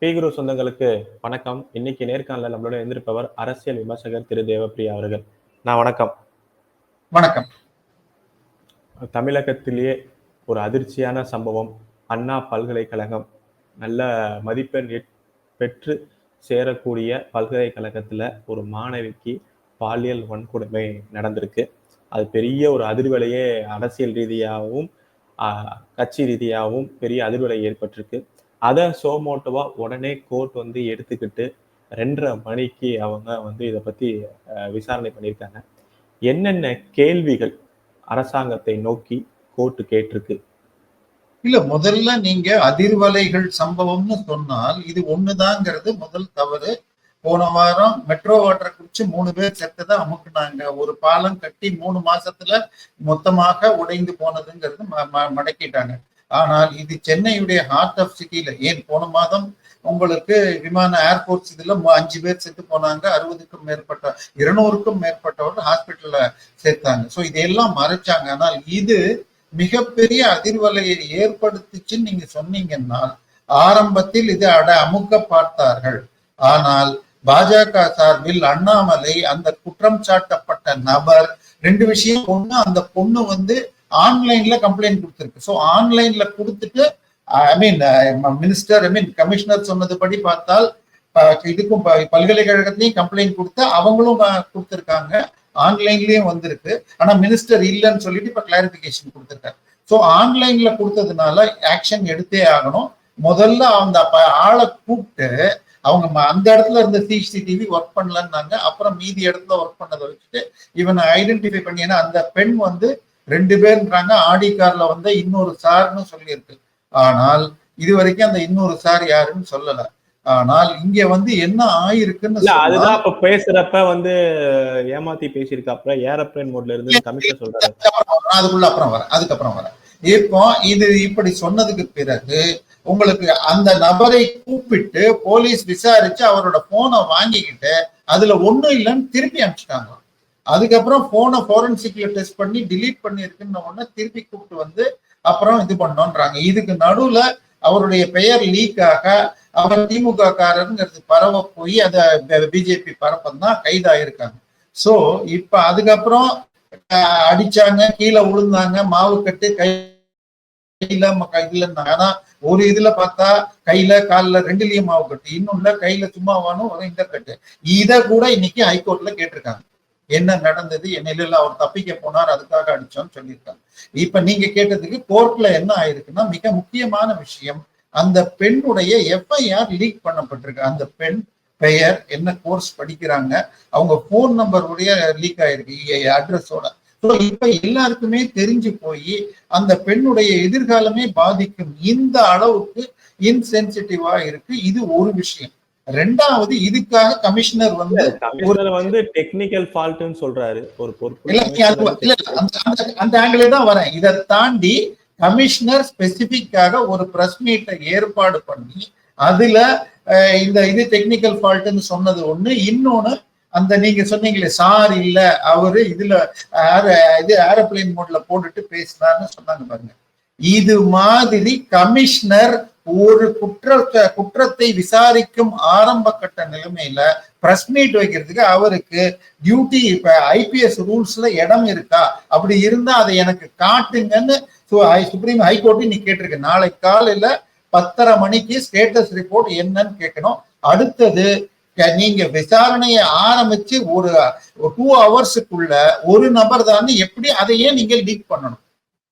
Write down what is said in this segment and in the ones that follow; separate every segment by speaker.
Speaker 1: பீகுரு சொந்தங்களுக்கு வணக்கம். இன்னைக்கு நேர்காணல நம்மளோட இருந்திருப்பவர் அரசியல் விமர்சகர் திரு தேவப்பிரியா அவர்கள். நான் வணக்கம்.
Speaker 2: வணக்கம்.
Speaker 1: தமிழகத்திலேயே ஒரு அதிர்ச்சியான சம்பவம். அண்ணா பல்கலைக்கழகம் நல்ல மதிப்பெண் பெற்று சேரக்கூடிய பல்கலைக்கழகத்துல ஒரு மாணவிக்கு பாலியல் வன்கொடுமை நடந்திருக்கு. அது பெரிய ஒரு அதிர்வலையே அரசியல் ரீதியாகவும் கட்சி ரீதியாகவும் பெரிய அதிர்வலை ஏற்பட்டிருக்கு. அதை சோமோட்டோவா உடனே கோர்ட் வந்து எடுத்துக்கிட்டு ரெண்டரை மணிக்கு அவங்க வந்து இதை பத்தி விசாரணை பண்ணியிருக்காங்க. என்னென்ன கேள்விகள் அரசாங்கத்தை நோக்கி கோர்ட்டு கேட்டிருக்கு?
Speaker 2: இல்ல முதல்ல நீங்க அதிர்வலைகள் சம்பவம்னு சொன்னால் இது ஒண்ணுதாங்கிறது முதல் தவறு. போன வாரம் மெட்ரோ வாட்டர் குறிச்சு மூணு பேர் செத்ததை அமுக்குனாங்க. ஒரு பாலம் கட்டி மூணு மாசத்துல மொத்தமாக உடைந்து போனதுங்கிறது ம- ம- மடக்கிட்டாங்க. ஆனால் இது சென்னையுடைய ஹார்ட் ஆஃப் சிட்டியில ஏன்? போன மாதம் உங்களுக்கு விமான ஏர்போர்ட்ஸ் இதுல அஞ்சு பேர் செத்து போனாங்க. அறுபதுக்கும் மேற்பட்ட இருநூறுக்கும் மேற்பட்டவர்கள் ஹாஸ்பிட்டல்ல சேர்த்தாங்க. சோ இதையெல்லாம் மறைச்சாங்க. ஆனால் இது மிகப்பெரிய அதிர்வலையை ஏற்படுத்துச்சுன்னு நீங்க சொன்னீங்கன்னா ஆரம்பத்தில் இது அட அமுக்க பார்த்தார்கள். ஆனால் பாஜக சார்பில் அண்ணாமலை அந்த குற்றம் சாட்டப்பட்ட நபர் ரெண்டு விஷயம் ஒண்ணு அந்த பொண்ணு வந்து ஆன்லைன்ல கம்ப்ளைண்ட் கொடுத்துருக்கு. ஸோ ஆன்லைன்ல கொடுத்துட்டு ஐ மீன் மினிஸ்டர் ஐ மீன் கமிஷனர் சொன்னதுபடி பார்த்தால் இதுக்கும் ப- பல்கலைக்கழகத்திலையும் கம்ப்ளைண்ட் கொடுத்து அவங்களும் கொடுத்துருக்காங்க. ஆன்லைன்லயும் வந்திருக்கு. ஆனா மினிஸ்டர் இல்லைன்னு சொல்லிட்டு இப்ப கிளாரிபிகேஷன் கொடுத்துருக்காரு. ஸோ ஆன்லைன்ல கொடுத்ததுனால ஆக்ஷன் எடுத்தே ஆகணும். முதல்ல அந்த ஆளை கூப்பிட்டு அவங்க ம- அந்த இடத்துல இருந்த சிசிடிவி ஒர்க் பண்ணலன்னாங்க. அப்புறம் மீதி இடத்துல ஒர்க் பண்ணதை வச்சுட்டு இவனை ஐடென்டிஃபை பண்ணி ஏன்னா அந்த பெண் வந்து ரெண்டு பேர்ன்றாங்க. ஆடி கார்ல வந்த இன்னொரு சார்னு சொல்லியிருக்கு. ஆனால் இது வரைக்கும் அந்த இன்னொரு சார் யாருன்னு சொல்லல. ஆனால் இங்க வந்து என்ன ஆயிருக்குன்னு
Speaker 1: அதுதான் இப்ப பேசுறப்ப வந்து ஏமாத்தி பேசியிருக்காப்ல ஏரோப்ளேன் மோட்ல இருந்து கமிஷனர் சொல்றாரு.
Speaker 2: அதுக்குள்ள அப்புறம் வரேன் அதுக்கப்புறம் வரேன் இப்போ இது இப்படி சொன்னதுக்கு பிறகு உங்களுக்கு அந்த நபரை கூப்பிட்டு போலீஸ் விசாரிச்சு அவரோட போனை வாங்கிக்கிட்டு அதுல ஒண்ணும் இல்லைன்னு திருப்பி அனுப்பிச்சிட்டாங்க. அதுக்கப்புறம் போனை போரன்சிக்ல டெஸ்ட் பண்ணி டிலீட் பண்ணிருக்குன்னு உடனே திருப்பி கூப்பிட்டு வந்து அப்புறம் இது பண்ணோன்றாங்க. இதுக்கு நடுவுல அவருடைய பெயர் லீக் ஆக அவர் திமுக காரருங்கிறது பரவ போய் அதை பிஜேபி பரப்பந்தான் கைதாயிருக்காங்க. சோ இப்ப அதுக்கப்புறம் அடிச்சாங்க கீழே விழுந்தாங்க மாவு கட்டு கையில ம- இருந்தாங்க. ஆனா ஒரு இதுல பார்த்தா கையில காலில் ரெண்டுலயும் மாவு கட்டு இன்னொன்னு கையில சும்மாவானும் ஒரு இந்த கட்டு இதை கூட இன்னைக்கு ஹைகோர்ட்ல கேட்டிருக்காங்க. என்ன நடந்தது? என்ன அவர் தப்பிக்க போனார் அதுக்காக அடிச்சோம்னு சொல்லியிருக்காங்க. இப்ப நீங்க கேட்டதுக்கு கோர்ட்ல என்ன ஆயிருக்குன்னா மிக முக்கியமான விஷயம் அந்த பெண்ணுடைய எஃப்ஐஆர் லீக் பண்ணப்பட்டிருக்கு. அந்த பெண் பெயர் என்ன கோர்ஸ் படிக்கிறாங்க அவங்க போன் நம்பர் உடைய லீக் ஆயிருக்கு அட்ரஸோட ஸோ இப்ப எல்லாருக்குமே தெரிஞ்சு போய் அந்த பெண்ணுடைய எதிர்காலமே பாதிக்கும் இந்த அளவுக்கு இன்சென்சிட்டிவா இருக்கு. இது ஒரு விஷயம். ரெண்டாவது இதுக்காக கமிஷனர் வந்து
Speaker 1: கமிஷனர் வந்து டெக்னிக்கல் ஃபால்ட்னு சொல்றாரு. ஒரு பொறுப்பு
Speaker 2: அந்த- ஆங்கிலே தான் வரேன். இதை தாண்டி கமிஷனர் ஸ்பெசிபிக்காக ஒரு பிரஸ் மீட்டை ஏற்பாடு பண்ணி அதுல இந்த இது டெக்னிக்கல் ஃபால்ட்னு சொன்னது ஒண்ணு. இன்னொன்னு அந்த நீங்க சொன்னீங்களே சார் இல்ல அவரு இதுல இது ஏரோப்ளேன் மோட்ல போட்டுட்டு பேசினார்னு சொன்னாங்க பாருங்க. இது மாதிரி கமிஷனர் ஒரு குற்றத்தை குற்றத்தை விசாரிக்கும் ஆரம்ப கட்ட நிலைமையில பிரஸ் மீட் வைக்கிறதுக்கு அவருக்கு டியூட்டி இப்ப ஐபிஎஸ் ரூல்ஸ்ல இடம் இருக்கா? அப்படி இருந்தா அதை எனக்கு காட்டுங்கன்னு சுப்ரீம் ஹைகோர்ட் நீ கேட்டிருக்கு. நாளை காலையில பத்தரை மணிக்கு ஸ்டேட்டஸ் ரிப்போர்ட் என்னன்னு கேட்கணும். அடுத்தது நீங்க விசாரணையை ஆரம்பிச்சு ஒரு டூ ஹவர்ஸுக்குள்ள ஒரு நபர் தான் எப்படி அதையே நீங்க லீக் பண்ணணும்?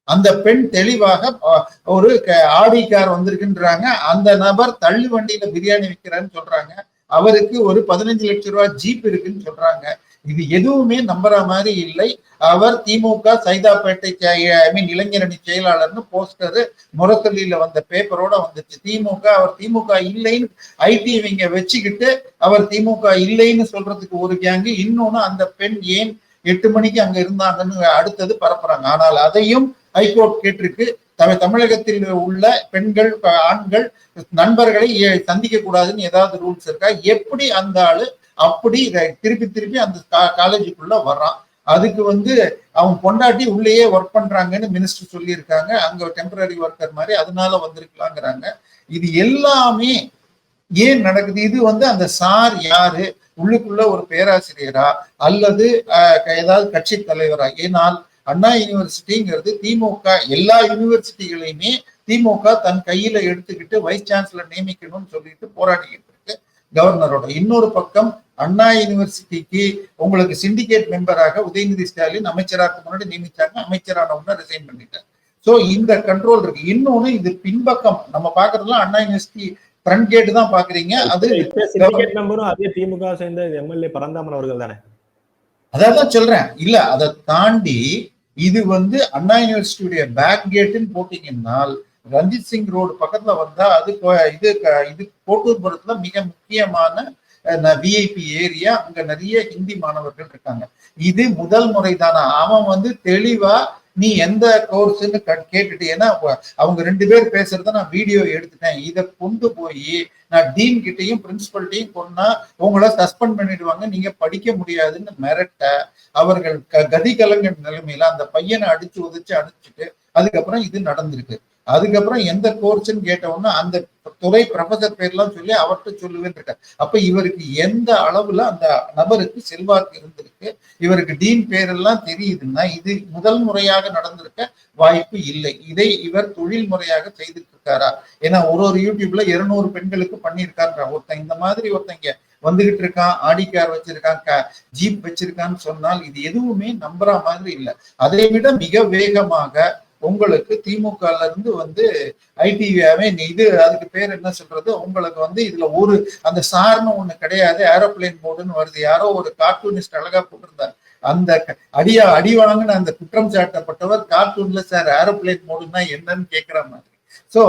Speaker 2: அந்த பெண் தெளிவாக ஒரு க- ஆடி கார் வந்திருக்குன்றாங்க. அந்த நபர் தள்ளு வண்டியில பிரியாணி விற்கிறான்னு சொல்றாங்க. அவருக்கு ஒரு பதினஞ்சு லட்சம் ரூபாய் ஜீப் இருக்குன்னு சொல்றாங்க. இது எதுவுமே நம்புற மாதிரி இல்லை. அவர் திமுக சைதாப்பேட்டை ஐ மீன் இளைஞரணி செயலாளர்னு போஸ்டர் முரசொலியில வந்த பேப்பரோட வந்துச்சு. திமுக அவர் திமுக இல்லைன்னு ஐடி இவங்க வச்சுக்கிட்டு அவர் திமுக இல்லைன்னு சொல்றதுக்கு ஒரு கேங்கு. இன்னொன்னு அந்த பெண் ஏன் எட்டு மணிக்கு அங்க இருந்தாங்கன்னு அடுத்தது பரப்புறாங்க. ஆனால் அதையும் ஹைகோர்ட் கேட்டிருக்கு. தமிழ் தமிழகத்தில் உள்ள பெண்கள் ஆண்கள் நண்பர்களை ஏ- சந்திக்க கூடாதுன்னு ஏதாவது ரூல்ஸ் இருக்கா? எப்படி அந்த ஆளு அப்படி திருப்பி திருப்பி அந்த காலேஜுக்குள்ள வர்றான்? அதுக்கு வந்து அவன் பொண்டாட்டி உள்ளேயே ஒர்க் பண்றாங்கன்னு மினிஸ்டர் சொல்லியிருக்காங்க. அங்க டெம்பரரி ஒர்க்கர் மாதிரி அதனால வந்திருக்கலாங்கிறாங்க. இது எல்லாமே ஏன் நடக்குது? இது வந்து அந்த சார் யாரு? உள்ளுக்குள்ள ஒரு பேராசிரியரா? அல்லது ஏதாவது கட்சி தலைவரா? ஏனால் அண்ணா யூனிவர்சிட்டிங்கிறது திமுக எல்லா யூனிவர்சிட்டிகளையுமே திமுக தன் கையில எடுத்துக்கிட்டு வைஸ் சான்சலர் நியமிக்கணும்னு சொல்லிட்டு போராடிக்கிட்டு இருக்கு. கவர்னரோட இன்னொரு பக்கம் அண்ணா யூனிவர்சிட்டிக்கு உங்களுக்கு சிண்டிகேட் மெம்பராக உதயநிதி ஸ்டாலின் அமைச்சராக முன்னாடி நியமிச்சாங்க. அமைச்சரான உடனே ரிசைன் பண்ணிட்டார். சோ இந்த கண்ட்ரோல் இருக்கு. இன்னொன்னு இது பின்பக்கம். நம்ம பாக்குறதுலாம் அண்ணா யூனிவர்சிட்டி ஃப்ரண்ட் கேட் தான் பாக்குறீங்க அது
Speaker 1: மெம்பரும் அதே திமுக சேர்ந்த எம்எல்ஏ பரந்தாமன் அவர்கள் தானே?
Speaker 2: அதான் சொல்றேன். இல்ல அதை தாண்டி இது வந்து அண்ணா யூனிவர்சிட்டியுடைய பேக் கேட்டுன்னு போட்டீங்கன்னால் ரஞ்சித் சிங் ரோடு பக்கத்துல வந்தா அது இது க- இது கோட்டூர்புரத்துல மிக முக்கியமான விஐபி ஏரியா அங்க நிறைய ஹிந்தி மாணவர்கள் இருக்காங்க. இது முதல் முறைதானா? அவன் வந்து தெளிவா நீ எந்த கோர்ஸ்ன்னு கேட்டுட்டு ஏன்னா அவங்க ரெண்டு பேர் பேசுறத நான் வீடியோ எடுத்துட்டேன். இதை கொண்டு போய் நான் டீன் கிட்டையும் பிரின்சிபல்ட்டையும் கொண்டா உங்களை சஸ்பெண்ட் பண்ணிடுவாங்க. நீங்க படிக்க முடியாதுன்னு மிரட்ட அவர்கள் க- கதி கலங்க நிலைமையில அந்த பையனை அடிச்சு உதச்சு அடிச்சுட்டு அதுக்கப்புறம் இது நடந்திருக்கு. அதுக்கப்புறம் எந்த கோர்ஸ்ன்னு கேட்ட அந்த துறை ப்ரொஃபசர் பேர்லாம் சொல்லி அவர்கிட்ட சொல்லுவேன் இருக்க அப்ப இவருக்கு எந்த அளவுல அந்த நபருக்கு செல்வாக்கு இருந்திருக்கு இவருக்கு டீன் பேரெல்லாம் தெரியுதுன்னா இது முதல் முறையாக நடந்திருக்க வாய்ப்பு இல்லை. இதை இவர் தொழில் முறையாக செய்துட்டு இருக்காரா ஏன்னா ஒரு ஒரு யூடியூப்ல இருநூறு பெண்களுக்கு பண்ணியிருக்காருன்ற. ஒருத்தன் இந்த மாதிரி ஒருத்தங்க வந்துகிட்டு இருக்கான் ஆடி கார் வச்சிருக்கான் ஜீப் வச்சிருக்கான்னு சொன்னால் இது எதுவுமே நம்புற மாதிரி இல்லை. அதை விட மிக வேகமாக உங்களுக்கு திமுக இருந்து வந்து ஐடி இது அதுக்கு பேர் என்ன சொல்றது? உங்களுக்கு வந்து இதுல ஒரு அந்த சார்னு ஒண்ணு கிடையாது. ஏரோப்ளேன் மோடுன்னு வருது. யாரோ ஒரு கார்ட்டூனிஸ்ட் அழகா போட்டிருந்தார். அந்த அடியா அடி வாங்கின அந்த குற்றம் சாட்டப்பட்டவர் கார்ட்டூன்ல சார் ஏரோப்ளேன் மோடுன்னா என்னன்னு கேட்கிற மாதிரி. சோ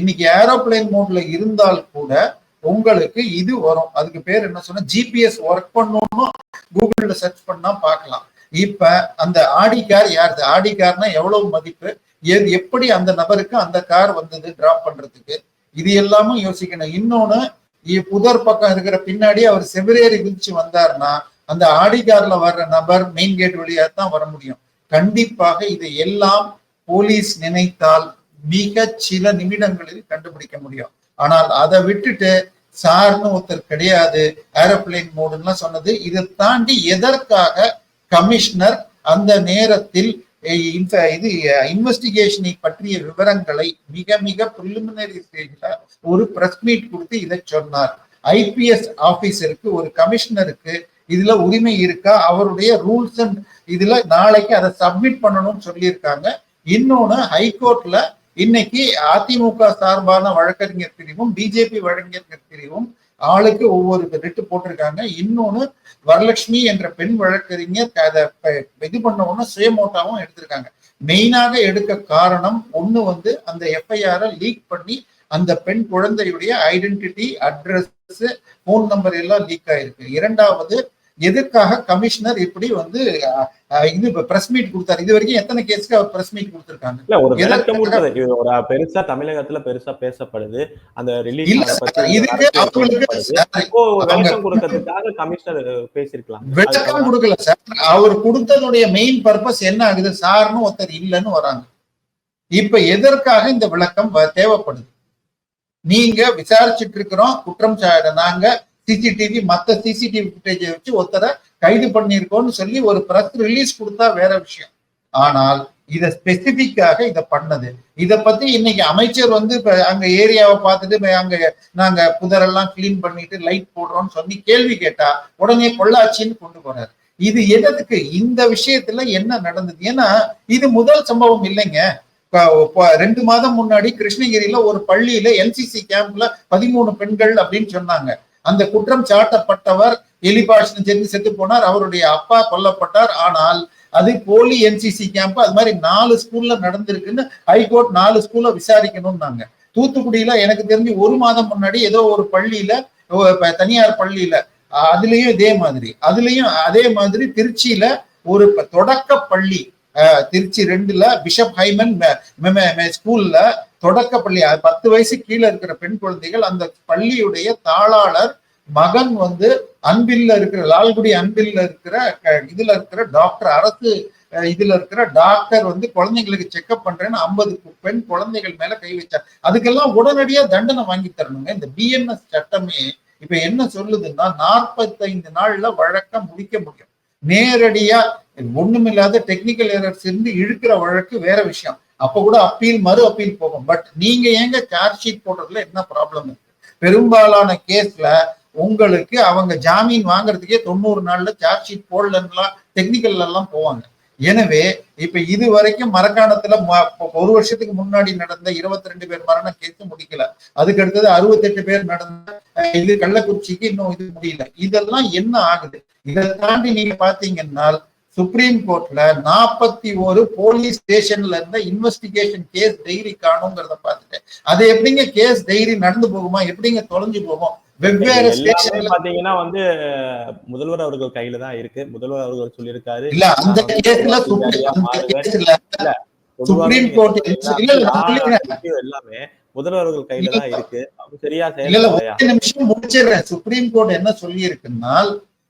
Speaker 2: இன்னைக்கு ஏரோப்ளேன் மோட்ல இருந்தால் கூட உங்களுக்கு இது வரும். அதுக்கு பேர் என்ன சொன்னா ஜிபிஎஸ் ஒர்க் பண்ணணும் கூகுள்ல சர்ச் பண்ணா பார்க்கலாம் இப்ப அந்த ஆடி கார் யாருது? ஆடி கார்னா எவ்வளவு மதிப்பு? எது எப்படி அந்த நபருக்கு அந்த கார் வந்தது டிராப் பண்றதுக்கு? இது எல்லாமும் யோசிக்கணும். இன்னொன்னு புதர் பக்கம் இருக்கிற பின்னாடி அவர் செவிரேறி குதிச்சு வந்தாருன்னா அந்த ஆடி கார்ல வர்ற நபர் மெயின் கேட் வழியா தான் வர முடியும். கண்டிப்பாக இதை எல்லாம் போலீஸ் நினைத்தால் மிக சில நிமிடங்களில் கண்டுபிடிக்க முடியும். ஆனால் அதை விட்டுட்டு சார்னு ஒருத்தர் கிடையாது. ஏரோப்ளேன் மோடுலாம் சொன்னது. இதை தாண்டி எதற்காக கமிஷனர் அந்த நேரத்தில் இது இன்வெஸ்டிகேஷனை பற்றிய விவரங்களை மிக மிக ப்ரிலிமினரி ஸ்டேஜ்ல ஒரு பிரஸ் மீட் கொடுத்து இதை சொன்னார். ஐபிஎஸ் ஆபீசருக்கு ஒரு கமிஷனருக்கு இதுல உரிமை இருக்கா? அவருடைய ரூல்ஸ் அண்ட் இதுல நாளைக்கு அதை சப்மிட் பண்ணணும்னு சொல்லியிருக்காங்க. இன்னொன்னு ஹைகோர்ட்ல இன்னைக்கு அதிமுக சார்பான வழக்கறிஞர் பிரிவும் பிஜேபி வழக்கறிஞர் பிரிவும் ஆளுக்கு ஒவ்வொரு ரிட்டு போட்டிருக்காங்க. இன்னொன்னு வரலட்சுமி என்ற பெண் வழக்கறிஞர் அதை இது பண்ண உடனே சுயமோட்டாவும் எடுத்திருக்காங்க. மெயினாக எடுக்க காரணம் ஒண்ணு வந்து அந்த எஃப்ஐஆரை லீக் பண்ணி அந்த பெண் குழந்தையுடைய ஐடென்டிட்டி அட்ரஸ் போன் நம்பர் எல்லாம் லீக் ஆயிருக்கு. இரண்டாவது எதற்காக கமிஷனர் இப்படி வந்து இது பிரஸ் மீட் கொடுத்தாரு? இது வரைக்கும் எத்தனை கேஸ்க்கு அவர் பிரஸ் மீட் கொடுத்திருக்காங்க?
Speaker 1: இல்ல ஒரு விளக்கம் இது ஒரு பெருசா தமிழகத்துல பெருசா பேசப்படுது. அந்த ரிலீஸ்
Speaker 2: இதுக்கு
Speaker 1: விளக்கம் கொடுக்கறதுக்காக கமிஷனர் பேசியிருக்கலாம்.
Speaker 2: விளக்கம் கொடுக்கல சார். அவர் கொடுத்ததுடைய மெயின் பர்பஸ் என்ன ஆகுது? சார்னு ஒருத்தர் இல்லைன்னு வராங்க. இப்ப எதற்காக இந்த விளக்கம் தேவைப்படுது? நீங்க விசாரிச்சுட்டு இருக்கிறோம். குற்றம் சாட நாங்க சிசிடிவி மற்ற சிசிடிவி ஃபுட்டேஜை வச்சு ஒருத்தரை கைது பண்ணியிருக்கோம்னு சொல்லி ஒரு ப்ரெஸ் ரிலீஸ் கொடுத்தா வேற விஷயம். ஆனால் இதை ஸ்பெசிபிக்காக இதை பண்ணது. இதை பத்தி இன்னைக்கு அமைச்சர் வந்து இப்ப அங்க ஏரியாவை பார்த்துட்டு அங்க நாங்க புதரெல்லாம் கிளீன் பண்ணிட்டு லைட் போடுறோம்னு சொல்லி கேள்வி கேட்டா உடனே பொள்ளாச்சின்னு கொண்டு போறாரு. இது எதற்கு? இந்த விஷயத்துல என்ன நடந்தது? ஏன்னா இது முதல் சம்பவம் இல்லைங்க. ரெண்டு மாதம் முன்னாடி கிருஷ்ணகிரியில ஒரு பள்ளியில என்சிசி கேம்ப்ல பதிமூணு பெண்கள் அப்படின்னு சொன்னாங்க. அந்த குற்றம் சாட்டப்பட்டவர் எலிபாஷன் சேர்ந்து செத்து போனார். அவருடைய அப்பா கொல்லப்பட்டார். ஆனால் அது போலி என்சிசி கேம்ப் அது மாதிரி நாலு ஸ்கூல்ல நடந்திருக்குன்னு ஹைகோர்ட் நாலு ஸ்கூல்ல விசாரிக்கணும்னாங்க. தூத்துக்குடியில எனக்கு தெரிஞ்சு ஒரு மாதம் முன்னாடி ஏதோ ஒரு பள்ளியில தனியார் பள்ளியில அதுலயும் இதே மாதிரி அதுலயும் அதே மாதிரி திருச்சியில ஒரு தொடக்க பள்ளி திருச்சி ரெண்டுல பிஷப் ஹைமன் மெ- ஸ்கூல்ல தொடக்க பள்ளி பத்து வயசு கீழே இருக்கிற பெண் குழந்தைகள் அந்த பள்ளியுடைய தாளாளர் மகன் வந்து அன்பில்ல இருக்கிற லால்குடி அன்பில்ல இருக்கிற க- இதுல இருக்கிற டாக்டர் அரசு இதுல இருக்கிற டாக்டர் வந்து குழந்தைங்களுக்கு செக்அப் பண்றேன்னு ஐம்பது பெண் குழந்தைகள் மேல கை வச்சார். அதுக்கெல்லாம் உடனடியா தண்டனை வாங்கி தரணுங்க. இந்த பிஎன்எஸ் சட்டமே இப்ப என்ன சொல்லுதுன்னா நாற்பத்தைந்து நாள்ல வழக்கம் முடிக்க முடியும். நேரடியா ஒண்ணுமில்லாத டெக்னிக்கல் எரர்ஸ் இருந்து இழுக்கிற வழக்கு வேற விஷயம். அப்ப கூட அப்பீல் மறு அப்பீல் போகும். பட் நீங்க ஏங்க சார்ஜ் ஷீட் போடுறதுல என்ன ப்ராப்ளம் இருக்கு? பெரும்பாலான கேஸ்ல உங்களுக்கு அவங்க ஜாமீன் வாங்குறதுக்கே தொண்ணூறு நாள்ல சார்ஜ் ஷீட் போடலன்னா டெக்னிக்கல் எல்லாம் போவாங்க. எனவே இப்ப இது வரைக்கும் மரக்காணத்துல ம- ஒரு வருஷத்துக்கு முன்னாடி நடந்த இருபத்தி ரெண்டு பேர் மரண கேட்டு முடிக்கல. அதுக்கு அடுத்தது அறுபத்தெட்டு பேர் நடந்த இது கள்ளக்குறிச்சிக்கு இன்னும் இது முடியல. இதெல்லாம் என்ன ஆகுது? இதை தாண்டி நீங்க பாத்தீங்கன்னா சுப்ரீம் கோர்ட்ல நாற்பத்தி ஒரு போலீஸ் ஸ்டேஷன்ல இருந்த இன்வெஸ்டிகேஷன் கேஸ் டைரி காணுங்கிறத பார்த்துட்டு அது எப்படிங்க கேஸ் டைரி நடந்து போகுமா எப்படிங்க தொலைஞ்சு போகும்? வெவ்வேறு
Speaker 1: பாத்தீங்கன்னா வந்து முதல்வர் அவர்கள் கையில தான் இருக்கு. முதல்வர் அவர்கள் சொல்லியிருக்காரு.
Speaker 2: இல்ல அந்த கேஸ்ல சுப்ரீம் கோர்ட் இல்ல
Speaker 1: எல்லாமே முதல்வர்கள் கையில தான் இருக்கு. சரியா
Speaker 2: நிமிஷம் முடிச்சிடுறேன். சுப்ரீம் கோர்ட் என்ன சொல்லி இருக்குன்னா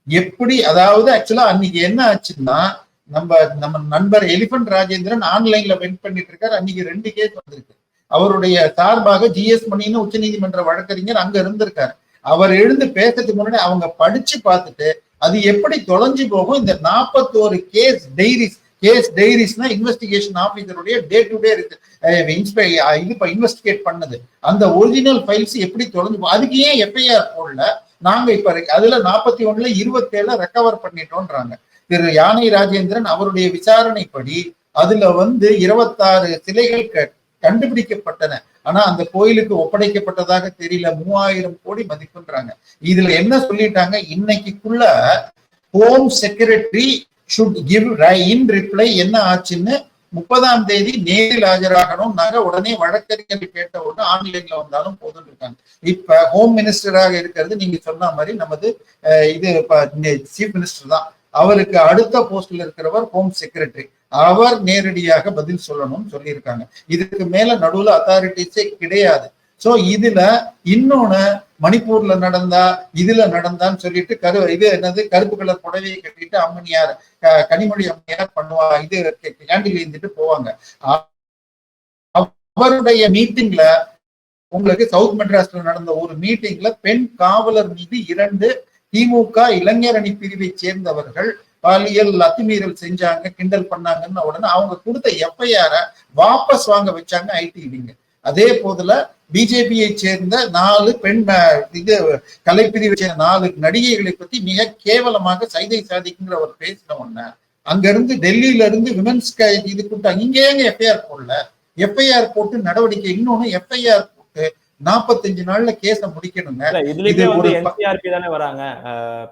Speaker 2: எப்படி அதாவது ஆக்சுவலா அன்னைக்கு என்ன ஆச்சுன்னா நம்ம நம்ம நண்பர் எலிபென்ட் ராஜேந்திரன் ஆன்லைன்ல வென் பண்ணிட்டு இருக்காரு. அன்னைக்கு ரெண்டு கேஸ் வந்திருக்கு. அவருடைய சார்பாக ஜிஎஸ் மணின்னு உச்சநீதிமன்ற வழக்கறிஞர் அங்க இருந்திருக்காரு. அவர் எழுந்து பேசுறதுக்கு முன்னாடி அவங்க படிச்சு பார்த்துட்டு அது எப்படி தொலைஞ்சு போகும்? இந்த நாற்பத்தோரு கேஸ் டைரிஸ் கேஸ் டைரிஸ்னா இன்வெஸ்டிகேஷன் ஆபீசருடைய டே டு டே இது இன்வெஸ்டிகேட் பண்ணது. அந்த ஒரிஜினல் ஃபைல்ஸ் எப்படி தொலைஞ்சு அதுக்கு ஏன் எஃப்ஐஆர் போடல? நாங்க இப்ப அதுல நாற்பத்தி ஒண்ணுல இருபத்தேழு ரெக்கவர் பண்ணிட்டோம்ன்றாங்க திரு யானை ராஜேந்திரன் அவருடைய விசாரணைப்படி அதுல வந்து இருபத்தாறு சிலைகள் க- கண்டுபிடிக்கப்பட்டன. ஆனா அந்த கோயிலுக்கு ஒப்படைக்கப்பட்டதாக தெரியல. மூவாயிரம் கோடி மதிப்புன்றாங்க. இதுல என்ன சொல்லிட்டாங்க? இன்னைக்குள்ள home secretary should give in reply என்ன ஆச்சுன்னு முப்பதாம் தேதி நேரில் ஆஜராகணும் நாங்க உடனே வழக்கறிஞர் கேட்ட உடனே ஆன்லைன்ல வந்தாலும் போதும் இருக்காங்க. இப்ப ஹோம் மினிஸ்டராக இருக்கிறது நீங்க சொன்ன மாதிரி நமது இது இது சீஃப் மினிஸ்டர் தான். அவருக்கு அடுத்த போஸ்ட்ல இருக்கிறவர் ஹோம் செக்ரட்டரி அவர் நேரடியாக பதில் சொல்லணும்னு சொல்லியிருக்காங்க. இதுக்கு மேல நடுவுல அத்தாரிட்டிஸே கிடையாது. சோ இதுல இன்னொன்னு மணிப்பூர்ல நடந்தா இதுல நடந்தான்னு சொல்லிட்டு கரு இது என்னது கருப்பு கலர் புடவையை கட்டிட்டு அம்மனியார் கனிமொழி அம்மனியார் பண்ணுவா இது கேண்டில் ஏந்திட்டு போவாங்க. அவருடைய மீட்டிங்ல உங்களுக்கு சவுத் மெட்ராஸ்ல நடந்த ஒரு மீட்டிங்ல பெண் காவலர் மீது இரண்டு திமுக இளைஞர் அணி பிரிவை சேர்ந்தவர்கள் பாலியல் அத்துமீறல் செஞ்சாங்க கிண்டல் பண்ணாங்கன்னு உடனே அவங்க கொடுத்த எஃப்ஐஆர வாபஸ் வாங்க வச்சாங்க ஐடிவிங்க அதே போதுல பிஜேபியை சேர்ந்த நாலு பெண் இது கலைப்பிரிவை சேர்ந்த நாலு நடிகைகளை பத்தி மிக கேவலமாக சைதை சாதிக்குங்கிற ஒரு பேசின உடனே அங்க இருந்து டெல்லியில இருந்து விமன்ஸ் இது கூப்பிட்டாங்க. இங்க ஏங்க எஃப்ஐஆர் போடல? எஃப்ஐஆர் போட்டு நடவடிக்கை இன்னொன்னு எஃப்ஐஆர் போட்டு நாற்பத்தஞ்சு நாள்ல கேஸ முடிக்கணுங்க. இது ஒரு
Speaker 1: என்சிஆர்பி தானே வராங்க.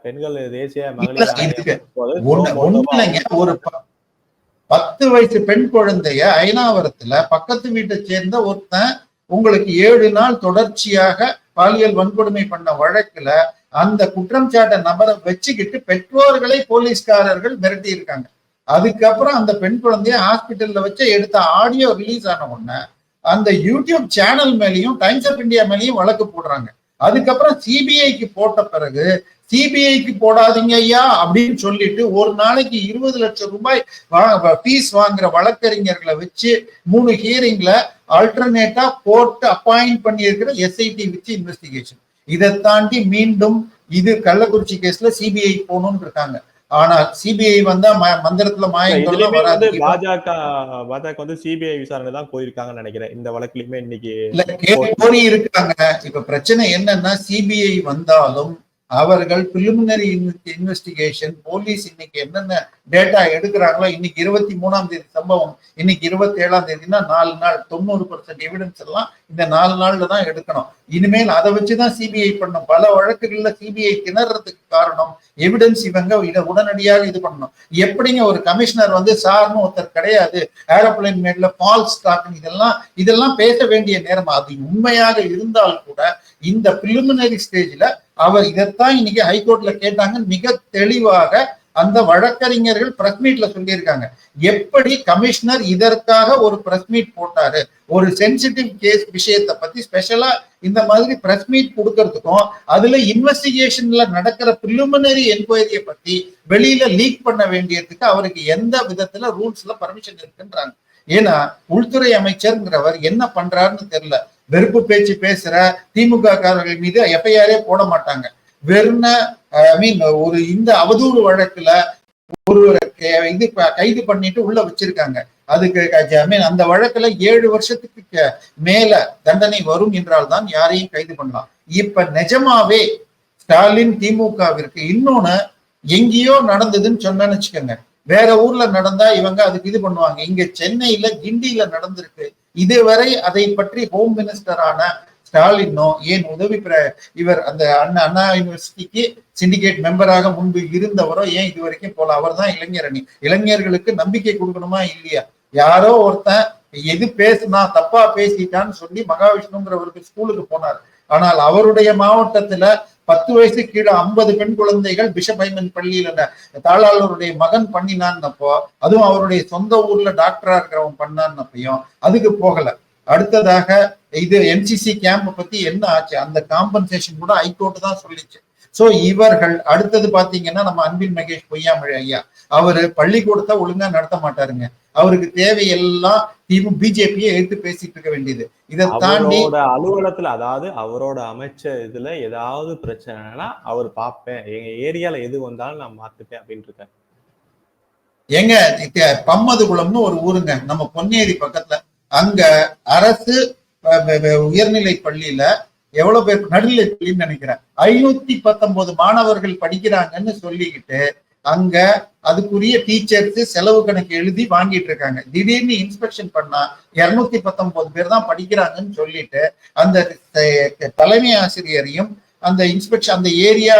Speaker 1: பெண்கள் தேசிய
Speaker 2: இல்ல,
Speaker 1: மகளிர்
Speaker 2: இதுக்கு
Speaker 1: ஆணையம் போது
Speaker 2: ஒண்ணு
Speaker 1: சுமோ
Speaker 2: ஒண்ணு
Speaker 1: மோட்டோவா
Speaker 2: இல்லைங்க ஒரு பத்து வயசு பெண் குழந்தைய ஐநாவரத்துல பக்கத்து வீட்டை சேர்ந்த ஒருத்தன் உங்களுக்கு ஏழு நாள் தொடர்ச்சியாக பாலியல் வன்கொடுமை பண்ண வழக்குல அந்த குற்றம் சாட்ட நபரை வச்சுக்கிட்டு பெற்றோர்களை போலீஸ்காரர்கள் மிரட்டி இருக்காங்க. அதுக்கப்புறம் அந்த பெண் குழந்தைய ஹாஸ்பிட்டல்ல வச்சு எடுத்த ஆடியோ ரிலீஸ் ஆன உடனே அந்த யூடியூப் சேனல் மேலேயும் டைம்ஸ் ஆஃப் இந்தியா மேலேயும் வழக்கு போடுறாங்க. அதுக்கப்புறம் சிபிஐக்கு போட்ட பிறகு சிபிஐக்கு போடாதீங்க ஐயா அப்படின்னு சொல்லிட்டு ஒரு நாளைக்கு இருபது லட்சம் ரூபாய் ஃபீஸ் வாங்குற வழக்கறிஞர்களை வச்சு மூணு ஹியரிங்ல ஆல்டர்னேட்டா கோர்ட் அப்பாயிண்ட் பண்ணியிருக்கிற எஸ்ஐடி வச்சு இன்வெஸ்டிகேஷன் இதை தாண்டி மீண்டும் இது கள்ளக்குறிச்சி கேஸ்ல சிபிஐ போகணும்னு இருக்காங்க. ஆனால் சிபிஐ வந்தா மந்திரத்துல
Speaker 1: இதுலயுமே
Speaker 2: வராது.
Speaker 1: பாஜக பாஜக வந்து சிபிஐ விசாரணை தான் போயிருக்காங்கன்னு நினைக்கிறேன். இந்த வழக்குலயுமே இன்னைக்கு
Speaker 2: கோரி இருக்காங்க. இப்ப பிரச்சனை என்னன்னா சிபிஐ வந்தாலும் அவர்கள் பிலிமினரி இன்வெஸ்டிகேஷன் போலீஸ் இன்னைக்கு என்னென்ன டேட்டா எடுக்கிறாங்களோ இன்னைக்கு இருபத்தி மூணாம் தேதி சம்பவம் இன்னைக்கு இருபத்தி ஏழாம் தேதினா நாலு நாள் தொண்ணூறு பர்சன்ட் எவிடன்ஸ் எல்லாம் இந்த நாலு நாள்ல தான் எடுக்கணும். இனிமேல் அதை வச்சுதான் சிபிஐ பண்ணும் பல வழக்குகள்ல சிபிஐ திணறதுக்கு காரணம் எவிடன்ஸ் இவங்க இதை உடனடியாக இது பண்ணணும். எப்படிங்க ஒரு கமிஷனர் வந்து சார்னு ஒருத்தர் கிடையாது ஏரோப்ளைன் மேட்ல ஃபால்ஸ் ஸ்டாக் இதெல்லாம் இதெல்லாம் பேச வேண்டிய நேரம்? அது உண்மையாக இருந்தால் கூட இந்த பிலிமினரி ஸ்டேஜ்ல அவர் இதைத்தான் இன்னைக்கு ஹைகோர்ட்ல கேட்டாங்க. மிக தெளிவாக அந்த வழக்கறிஞர்கள் பிரஸ் மீட்ல சொல்லியிருக்காங்க. எப்படி கமிஷனர் இதற்காக ஒரு பிரஸ் மீட் போட்டாரு? ஒரு சென்சிட்டிவ் கேஸ் விஷயத்தை பத்தி ஸ்பெஷலா இந்த மாதிரி பிரஸ் மீட் கொடுக்கறதுக்கும் அதுல இன்வெஸ்டிகேஷன்ல நடக்கிற பிரிலிமினரி என்கொயரியை பத்தி வெளியில லீக் பண்ண வேண்டியதுக்கு அவருக்கு எந்த விதத்துல ரூல்ஸ்ல பர்மிஷன் இருக்குன்றாங்க. ஏன்னா உள்துறை அமைச்சர்ங்கிறவர் என்ன பண்றாருன்னு தெரியல. வெறுப்பு பேச்சு பேசுற திமுக காரர்கள் மீது எஃப்ஐஆரே போட மாட்டாங்க. வெறும் ஐ மீன் ஒரு இந்த அவதூறு வழக்குல ஒருவரை இது கைது பண்ணிட்டு உள்ள வச்சிருக்காங்க. அதுக்கு ஐ மீன் அந்த வழக்குல ஏழு வருஷத்துக்கு மேல தண்டனை வரும் என்றால் தான் யாரையும் கைது பண்ணலாம். இப்ப நிஜமாவே ஸ்டாலின் திமுகவிற்கு இன்னொன்னு எங்கேயோ நடந்ததுன்னு சொன்னேன்னு வச்சுக்கோங்க. வேற ஊர்ல நடந்தா இவங்க அதுக்கு இது பண்ணுவாங்க. இங்க சென்னையில கிண்டியில நடந்திருக்கு. இதுவரை அதை பற்றி ஹோம் மினிஸ்டரான ஸ்டாலினோ ஏன் உதவி பிர- இவர் அந்த அண்ணா அண்ணா யூனிவர்சிட்டிக்கு சிண்டிகேட் மெம்பராக முன்பு இருந்தவரோ ஏன் இது வரைக்கும் போல? அவர் தான் இளைஞர் அணி. இளைஞர்களுக்கு நம்பிக்கை கொடுக்கணுமா இல்லையா? யாரோ ஒருத்தன் எது பேசுனா தப்பா பேசிட்டான்னு சொல்லி மகாவிஷ்ணுங்கிறவருக்கு ஸ்கூலுக்கு போனார். ஆனால் அவருடைய மாவட்டத்துல பத்து வயசு கீழே ஐம்பது பெண் குழந்தைகள் பிஷப் ஐமன் பள்ளியில தாளாளருடைய மகன் பண்ணினான்னப்போ அதுவும் அவருடைய சொந்த ஊர்ல டாக்டரா இருக்கிறவன் பண்ணான்னப்பையும் அதுக்கு போகல. அடுத்ததாக இது என்சிசி கேம்ப் பத்தி என்ன ஆச்சு? அந்த காம்பன்சேஷன் கூட ஹைகோர்ட் தான் சொல்லிச்சு. சோ இவர்கள் அடுத்தது பாத்தீங்கன்னா நம்ம அன்பில் மகேஷ் பொய்யாமொழி ஐயா. அவரு பள்ளிக்கூடத்தை ஒழுங்கா நடத்த மாட்டாருங்க. அவருக்கு தேவையெல்லாம் திமு பிஜேபியை எடுத்து பேசிட்டு இருக்க வேண்டியது. இதை தாண்டி
Speaker 1: அலுவலகத்துல அதாவது அவரோட அமைச்ச இதுல ஏதாவது பிரச்சனைனா அவர் பார்ப்பேன். எங்க ஏரியால எது வந்தாலும் நான் மாத்துப்பேன் அப்படின்னு இருக்காரு.
Speaker 2: எங்க இக்க- பம்மதுகுளம்னு ஒரு ஊருங்க. நம்ம பொன்னேரி பக்கத்துல. அங்க அரசு உயர்நிலை பள்ளியில எவ்வளவு பேர் நடுநிலை பள்ளின்னு நினைக்கிறேன். ஐநூத்தி பத்தொன்பது மாணவர்கள் படிக்கிறாங்கன்னு சொல்லிக்கிட்டு அங்க அதுக்குரிய டீச்சர்ஸ் செலவு கணக்கு எழுதி வாங்கிட்டு இருக்காங்க. திடீர்னு இன்ஸ்பெக்ஷன் பண்ணா இருநூத்தி பத்தொன்பது பேர் தான் படிக்கிறாங்கன்னு சொல்லிட்டு அந்த தலைமை ஆசிரியரையும் அந்த இன்ஸ்பெக்ஷன் அந்த ஏரியா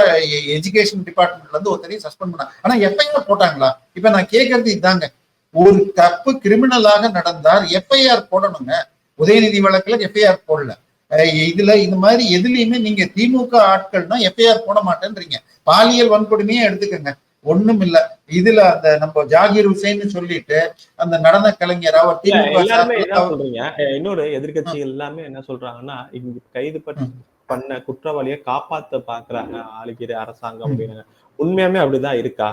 Speaker 2: எஜுகேஷன் டிபார்ட்மெண்ட்ல இருந்து ஒருத்தரையும் சஸ்பெண்ட் பண்ணாங்க ஆனா எஃப்ஐஆர் போட்டாங்களா? இப்ப நான் கேட்கறது இதாங்க. ஒரு தப்பு கிரிமினலாக நடந்தார் எஃப்ஐஆர் போடணுங்க. உதயநிதி வழக்குல எஃப்ஐஆர் போடல. இதுல இந்த மாதிரி எதுலயுமே நீங்க திமுக ஆட்கள்னா எஃப்ஐஆர் போட மாட்டேன்றீங்க. பாலியல் வன்கொடுமையே எடுத்துக்கங்க. ஒண்ணும் இல்ல. இதுல அந்த நம்ம ஜாகிர் ஹுசைன்னு சொல்லிட்டு அந்த நடன கலைஞர் அவர் திமுக
Speaker 1: இன்னொரு எதிர்க்கட்சிகள் எல்லாமே என்ன சொல்றாங்கன்னா இங்க கைது பண்ண குற்றவாளியை காப்பாத்த பாக்குறாங்க ஆளுகிற அரசாங்கம். அப்படின்னு. உண்மையாமே அப்படிதான் இருக்கா?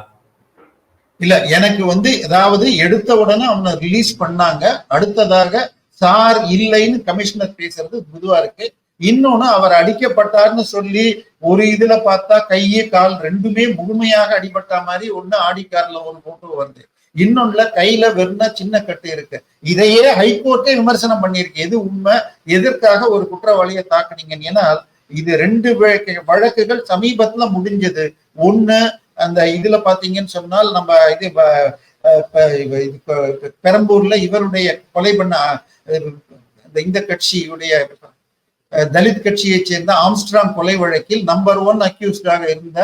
Speaker 2: இல்ல எனக்கு வந்து ஏதாவது எடுத்த உடனே அவனை ரிலீஸ் பண்ணாங்க. அடுத்ததாக சார் இல்லைன்னு கமிஷனர் பேசுறது புதுவா இருக்கு. இன்னொன்னு அவர் அடிக்கப்பட்டார்னு சொல்லி ஒரு இதுல பார்த்தா கையே கால் ரெண்டுமே முழுமையாக அடிபட்ட மாதிரி ஒண்ணு ஆடிக்கார்ல ஒரு போட்டோ வருது. இன்னொன்னுல கையில வெறும்னா சின்ன கட்டு இருக்கு. இதையே ஹைகோர்ட்டே விமர்சனம் பண்ணியிருக்கு. எது உண்மை? எதற்காக ஒரு குற்றவாளியை தாக்குனீங்கன்னு ஏன்னா இது ரெண்டு வழக்கு- வழக்குகள் சமீபத்துல முடிஞ்சது. ஒண்ணு அந்த இதுல பாத்தீங்கன்னு சொன்னால் நம்ம இது பெரம்பூர்ல இவருடைய கொலை பண்ண இந்த கட்சியுடைய தலித் கட்சியைச் சேர்ந்த ஆம்ஸ்ட்ராங் கொலை வழக்கில் நம்பர் ஒன் அக்யூஸ்டாக இருந்த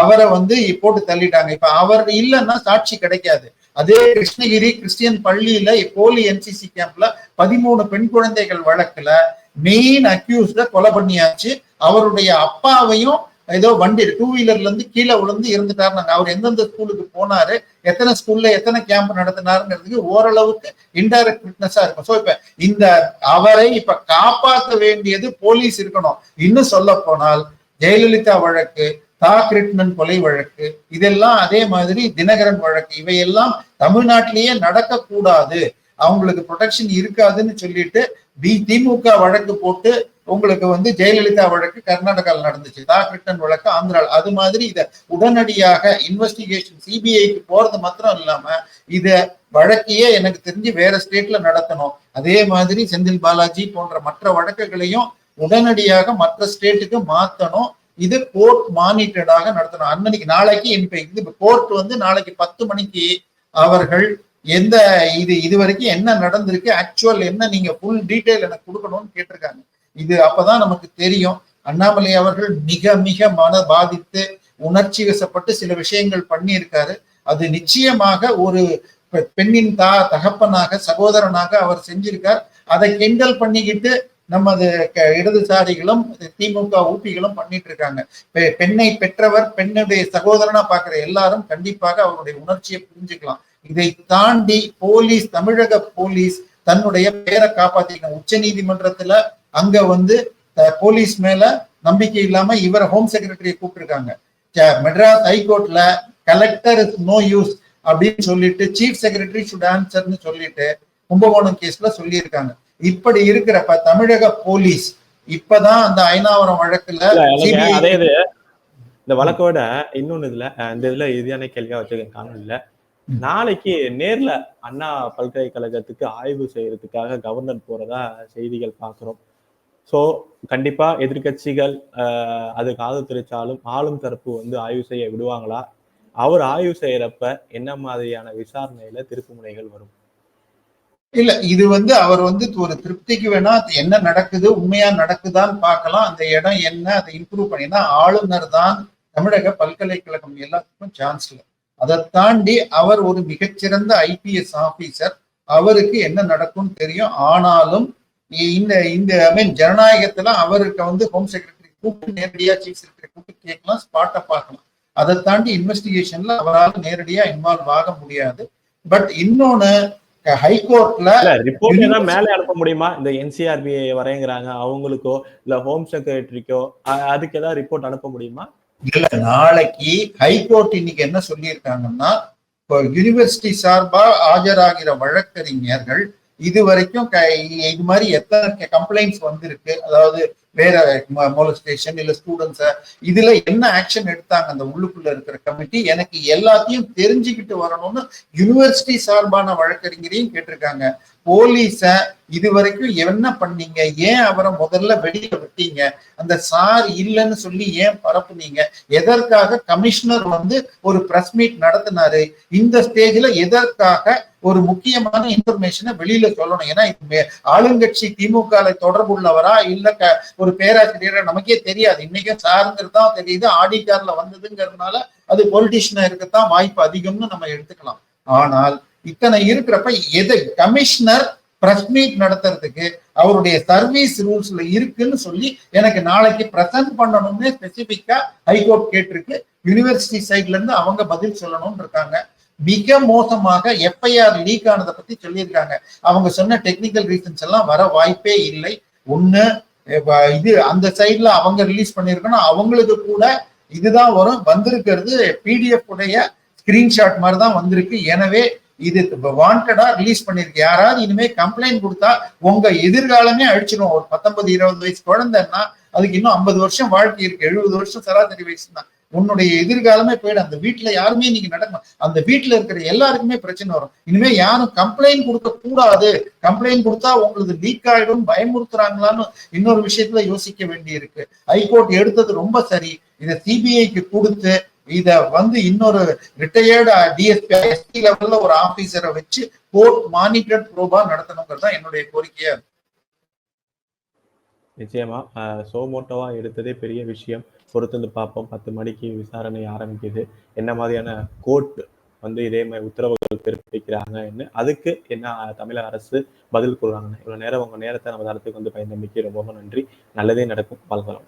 Speaker 2: அவரை வந்து போட்டு தள்ளிட்டாங்க. இப்ப அவர் இல்லைன்னா சாட்சி கிடைக்காது. அதே கிருஷ்ணகிரி கிறிஸ்டியன் பள்ளியில போலி என்சிசி கேம்ப்ல பதிமூணு பெண் குழந்தைகள் வழக்குல மெயின் அக்யூஸ்ட கொலை பண்ணியாச்சு. அவருடைய அப்பாவையும் ஏதோ வண்டி டூ வீலர்ல இருந்து கீழே விழுந்து இருந்துட்டாருனாங்க அவர் எந்தெந்த ஸ்கூலுக்கு போனாரு எத்தனை ஸ்கூல்ல எத்தனை கேம்ப் நடத்தினாருங்கிறதுக்கு ஓரளவுக்கு இன்டைரக்ட் விட்னஸா இருக்கும். ஸோ இப்ப இந்த அவரை இப்ப காப்பாற்ற வேண்டியது போலீஸ் இருக்கணும். இன்னும் சொல்ல போனால் ஜெயலலிதா வழக்கு தா கிருஷ்ணன் கொலை வழக்கு இதெல்லாம் அதே மாதிரி தினகரன் வழக்கு இவையெல்லாம் தமிழ்நாட்டிலேயே நடக்கக்கூடாது. அவங்களுக்கு ப்ரொடெக்ஷன் இருக்காதுன்னு சொல்லிட்டு பி திமுக வழக்கு போட்டு உங்களுக்கு வந்து ஜெயலலிதா வழக்கு கர்நாடகாவில் நடந்துச்சு. தா கிருஷ்ணன் வழக்கு ஆந்திராவில் அது மாதிரி இதை உடனடியாக இன்வெஸ்டிகேஷன் சிபிஐக்கு போறது மாத்திரம் இல்லாம இத வழக்கையே எனக்கு தெரிஞ்சு வேற ஸ்டேட்ல நடத்தணும். அதே மாதிரி செந்தில் பாலாஜி போன்ற மற்ற வழக்குகளையும் உடனடியாக மற்ற ஸ்டேட்டுக்கு மாத்தணும். இது கோர்ட் மானிட்டடாக நடத்தணும். அன்னைக்கு நாளைக்கு இப்ப கோர்ட் வந்து நாளைக்கு பத்து மணிக்கு அவர்கள் எந்த இது இது வரைக்கும் என்ன நடந்திருக்கு ஆக்சுவல் என்ன நீங்க ஃபுல் டீட்டெயில் எனக்கு கொடுக்கணும்னு கேட்டிருக்காங்க. இது அப்பதான் நமக்கு தெரியும். அண்ணாமலை அவர்கள் மிக மிக மன பாதித்து உணர்ச்சி வசப்பட்டு சில விஷயங்கள் பண்ணியிருக்காரு. அது நிச்சயமாக ஒரு பெ- பெண்ணின் தா தகப்பனாக சகோதரனாக அவர் செஞ்சிருக்கார். அதை கிண்டல் பண்ணிக்கிட்டு நமது க- இடதுசாரிகளும் திமுக ஊப்பிகளும் பண்ணிட்டு இருக்காங்க பெ- பெண்ணை பெற்றவர் பெண்ணுடைய சகோதரனா பாக்குற எல்லாரும் கண்டிப்பாக அவருடைய உணர்ச்சியை புரிஞ்சுக்கலாம். இதை தாண்டி போலீஸ் தமிழக போலீஸ் தன்னுடைய பெயரை காப்பாத்திக்கணும். உச்ச நீதிமன்றத்துல அங்க வந்து போலீஸ் மேல நம்பிக்கை இல்லாம இவரை ஹோம் செக்ரட்டரியை கூப்பிட்டுருக்காங்க. மெட்ராஸ் ஹைகோர்ட்ல கலெக்டர் இஸ் நோ யூஸ் அப்படின்னு சொல்லிட்டு சீஃப் செக்ரட்டரி சுட் ஆன்சர்னு சொல்லிட்டு கும்பகோணம் கேஸ்ல சொல்லியிருக்காங்க. இப்படி இருக்கிறப்ப தமிழக போலீஸ் இப்பதான் அந்த ஐநாவரம் வழக்குல
Speaker 1: அதே இது. இந்த வழக்கோட இன்னொன்னு இதுல இந்த இதுல இறுதியான கேள்வியா வச்சிருக்கேன் காணொலியில. நாளைக்கு நேர்ல அண்ணா பல்கலைக்கழகத்துக்கு ஆய்வு செய்யறதுக்காக கவர்னர் போறதா செய்திகள் பார்க்கிறோம். ஸோ கண்டிப்பா எதிர்க்கட்சிகள் அது அதுக்கு ஆதரவு ஆளும் தரப்பு வந்து ஆய்வு செய்ய விடுவாங்களா? அவர் ஆய்வு செய்யறப்ப என்ன மாதிரியான விசாரணையில திருப்புமுனைகள் வரும்?
Speaker 2: இல்ல இது வந்து அவர் வந்து ஒரு திருப்திக்கு வேணா அது என்ன நடக்குது உண்மையா நடக்குதான்னு பார்க்கலாம். அந்த இடம் என்ன அதை இம்ப்ரூவ் பண்ணினா ஆளுநர் தான் தமிழக பல்கலைக்கழகம் எல்லாத்துக்கும் சான்ஸ்லர் அதை தாண்டி அவர் ஒரு மிகச்சிறந்த ஐபிஎஸ் ஆபீசர் அவருக்கு என்ன நடக்கும்னு தெரியும். ஆனாலும் இந்த இந்த ஐ மீன் ஜனநாயகத்துல அவருக்கு வந்து ஹோம் செக்ரட்டரி கூப்பிட்டு நேரடியா சீஃப் செக்ரட்டரி கூப்பிட்டு கேட்கலாம் ஸ்பாட்டை பார்க்கலாம். அதை தாண்டி இன்வெஸ்டிகேஷன்ல அவரால் நேரடியா இன்வால்வ் ஆக முடியாது. பட் இன்னொன்னு ஹைகோர்ட்ல
Speaker 1: ரிப்போர்ட் ஏதாவது மேலே அனுப்ப முடியுமா? இந்த என்சிஆர்பி வரையங்கிறாங்க அவங்களுக்கோ இல்ல ஹோம் செக்ரட்டரிக்கோ அதுக்கு ஏதாவது ரிப்போர்ட் அனுப்ப முடியுமா?
Speaker 2: இல்ல நாளைக்கு ஹைகோர்ட் இன்னைக்கு என்ன சொல்லியிருக்காங்கன்னா இப்போ யூனிவர்சிட்டி சார்பா ஆஜராகிற வழக்கறிஞர்கள் இது வரைக்கும் க- இது மாதிரி எத்தனை கம்ப்ளைண்ட்ஸ் வந்திருக்கு? அதாவது வேற மோலஸ்டேஷன் இல்ல ஸ்டூடெண்ட்ஸ இதுல என்ன ஆக்ஷன் எடுத்தாங்க அந்த உள்ளுக்குள்ள இருக்கிற கமிட்டி எனக்கு எல்லாத்தையும் தெரிஞ்சுக்கிட்டு வரணும்னு யூனிவர்சிட்டி சார்பான வழக்கறிஞரையும் கேட்டிருக்காங்க. போலீஸ இது வரைக்கும் என்ன பண்ணீங்க? ஏன் அவரை முதல்ல வெளியில விட்டீங்க? அந்த சார் இல்லைன்னு சொல்லி ஏன் பரப்புனீங்க? எதற்காக கமிஷனர் வந்து ஒரு பிரஸ் மீட் நடத்தினாரு? இந்த ஸ்டேஜ்ல எதற்காக ஒரு முக்கியமான இன்ஃபர்மேஷனை வெளியில சொல்லணும்? ஏன்னா இது ஆளுங்கட்சி திமுக தொடர்புள்ளவரா? இல்ல ஒரு பேராசிரியரா? நமக்கே தெரியாது. இன்னைக்கு சாருங்கிறது தான் தெரியுது. ஆடி கார்ல வந்ததுங்கிறதுனால அது பொலிட்டிஷியனா இருக்கத்தான் வாய்ப்பு அதிகம்னு நம்ம எடுத்துக்கலாம். ஆனால் இத்தனை இருக்கிறப்ப எது கமிஷனர் பிரஸ் மீட் நடத்துறதுக்கு அவருடைய சர்வீஸ் ரூல்ஸ்ல இருக்குன்னு சொல்லி எனக்கு நாளைக்கு பிரசன்ட் பண்ணணும்னு ஸ்பெசிபிக்கா ஹைகோர்ட் கேட்டிருக்கு. யூனிவர்சிட்டி சைட்ல இருந்து அவங்க பதில் சொல்லணும்னு இருக்காங்க. மிக மோசமாக எஃப்ஐஆர் லீக் ஆனதை பத்தி சொல்லியிருக்காங்க. அவங்க சொன்ன டெக்னிக்கல் ரீசன்ஸ் எல்லாம் வர வாய்ப்பே இல்லை. ஒண்ணு இது அந்த சைட்ல அவங்க ரிலீஸ் பண்ணிருக்கணும். அவங்களுக்கு கூட இதுதான் வரும். வந்திருக்கிறது பிடிஎஃப் உடைய ஸ்கிரீன்ஷாட் மாதிரி தான் வந்திருக்கு. எனவே இது வாண்டடா ரிலீஸ் பண்ணிருக்கு. யாராவது இனிமே கம்ப்ளைண்ட் கொடுத்தா உங்க எதிர்காலமே அழிச்சிடும் ஒரு பத்தொன்பது இருபது வயசு குழந்தைன்னா அதுக்கு இன்னும் ஐம்பது வருஷம் வாழ்க்கை இருக்கு. எழுபது வருஷம் சராசரி வயசு தான் உன்னுடைய எதிர்காலமே போயிடும். அந்த வீட்டுல யாருமே நீங்க நடக்கணும் அந்த வீட்டுல இருக்கிற எல்லாருக்குமே பிரச்சனை வரும். இனிமே யாரும் கம்ப்ளைண்ட் கொடுக்க கூடாது. கம்ப்ளைண்ட் கொடுத்தா உங்களுக்கு லீக் ஆயிடும். பயமுறுத்துறாங்களான்னு இன்னொரு விஷயத்துல யோசிக்க வேண்டி இருக்கு ஹைகோர்ட் எடுத்தது ரொம்ப சரி. இதை சிபிஐக்கு கொடுத்து இத வந்து இன்னொரு ரிட்டையர்டு டிஎஸ்பி எஸ்பி லெவல்ல ஒரு ஆபீசரை வச்சு கோர்ட் மானிட்டர் ப்ரோபா நடத்தணுங்கிறது தான் என்னுடைய கோரிக்கையா
Speaker 1: நிச்சயமா சோமோட்டோவா எடுத்ததே பெரிய விஷயம். பொறுத்திருந்து பார்ப்போம். பத்து மணிக்கு விசாரணை ஆரம்பிக்குது. என்ன மாதிரியான கோர்ட் வந்து இதே மாதிரி உத்தரவுகள் பிறப்பிக்கிறாங்கன்னு அதுக்கு என்ன தமிழக அரசு பதில் கூறுறாங்கன்னு இவ்வளவு நேரம் உங்க நேரத்தை நம்ம தரத்துக்கு வந்து பயந்தமைக்கு ரொம்ப ரொம்ப நன்றி. நல்லதே நடக்கும். வாழ்க்கலாம்